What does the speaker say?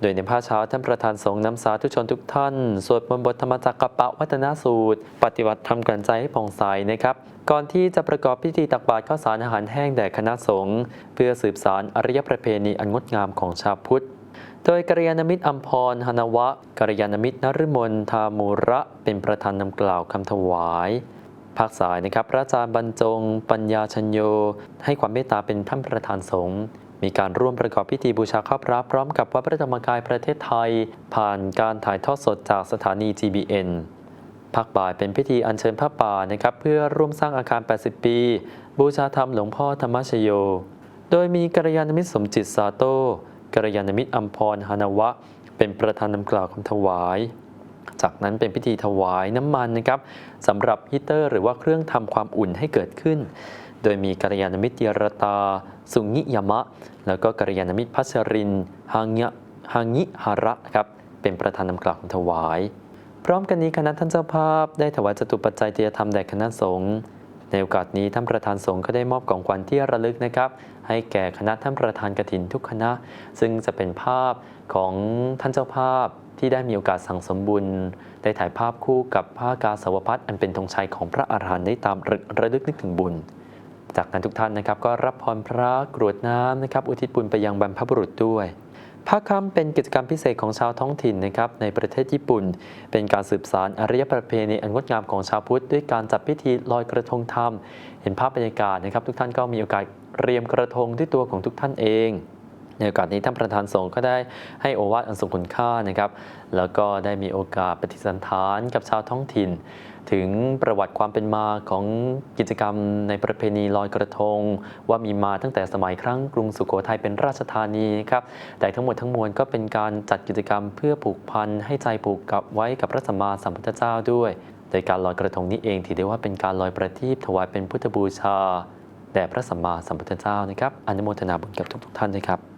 โดยในภาคเช้าท่านประธานสงฆ์นำสาธุชนทุกท่าน สวดมนต์บทธรรมจักรปะวัฒนสูตร ปฏิบัติธรรมกันใจให้ผ่องใสนะครับ ก่อนที่จะประกอบพิธีตักบาตรข้าวสารอาหารแห้งแด่คณะสงฆ์เพื่อสืบสานอารยประเพณีอันงดงามของชาวพุทธโดยกัลยาณมิตรอัมพรหนวะกัลยาณมิตรนฤมลทามูระเป็นประธานนำกล่าวคำถวายภาคสายนะครับ พระอาจารย์บรรจง ปัญญาชัญโย ให้ความเมตตาเป็นท่านประธานสงฆ์ มีการร่วมประกอบพิธีบูชาข้าพระพร้อมกับวัดพระธรรมกายประเทศไทย ผ่านการถ่ายทอดสดจากสถานี GBN ภาคบ่ายเป็นพิธีอัญเชิญพระป่านะครับเพื่อร่วมสร้างอาคาร 80 ปี บูชาธรรมหลวงพ่อธรรมชโย โดยมีกัลยาณมิตรสมจิตสาโต้กัลยาณมิตรอัมพรหานวะ เป็นประธานนำกล่าวคำถวาย จากนั้นเป็นพิธีถวายน้ำมันนะครับสำหรับฮีเตอร์ หรือว่าเครื่องทำความอุ่นให้เกิดขึ้น โดยมีกัลยาณมิตรเยรตา สุงิยามะ แล้วก็กัลยาณมิตรพัชรินหางยะหางิหาระครับเป็นประธานนำกล่าวถวาย พร้อมกันนี้คณะท่านเจ้าภาพ ได้ถวายจตุปัจจัยเตียธรรมแด่คณะสงฆ์ในโอกาสนี้ท่านประธานสงฆ์ก็ได้มอบของขวัญที่ระลึกนะครับ ให้แก่คณะท่านประธานกฐินทุกคณะ ซึ่งจะเป็นภาพของท่านเจ้าภาพที่ได้มีโอกาสสั่งสมบุญ ได้ถ่ายภาพคู่กับผ้ากาสาวพัดอันเป็นธงชัยของพระอาหารหันต์ได้ตามระลึกนึกถึงบุญ จากนั้นทุกท่านนะครับก็รับพรพระกรวดน้ำนะครับอุทิศบุญไปยังบรรพบุรุษด้วยภาคค่ำเป็นกิจกรรมพิเศษของชาวท้องถิ่นนะครับในประเทศญี่ปุ่น เป็นการสืบสานอารยประเพณีอันงดงามของชาวพุทธด้วยการจัดพิธีลอยกระทงธรรม เห็นภาพบรรยากาศนะครับ ทุกท่านก็มีโอกาสเรียมกระทงด้วยตัวของทุกท่านเอง ในโอกาสนี้ท่านประธานสงฆ์ก็ได้ให้โอวาทอันทรงคุณค่านะครับ แล้วก็ได้มีโอกาสปฏิสันทานกับชาวท้องถิ่น ถึงประวัติความเป็นมาของกิจกรรมในประเพณีลอยกระทง ว่ามีมาตั้งแต่สมัยครั้งกรุงสุโขทัยเป็นราชธานีครับ แต่ทั้งหมดทั้งมวลก็เป็นการจัดกิจกรรมเพื่อผูกพันให้ใจผูกกับไว้กับพระสัมมาสัมพุทธเจ้าด้วย โดยการลอยกระทงนี้เองถือได้ว่าเป็นการลอยประทีปถวายเป็นพุทธบูชาแด่พระสัมมาสัมพุทธเจ้านะครับอนุโมทนาบุญกับทุกๆท่านด้วยครับ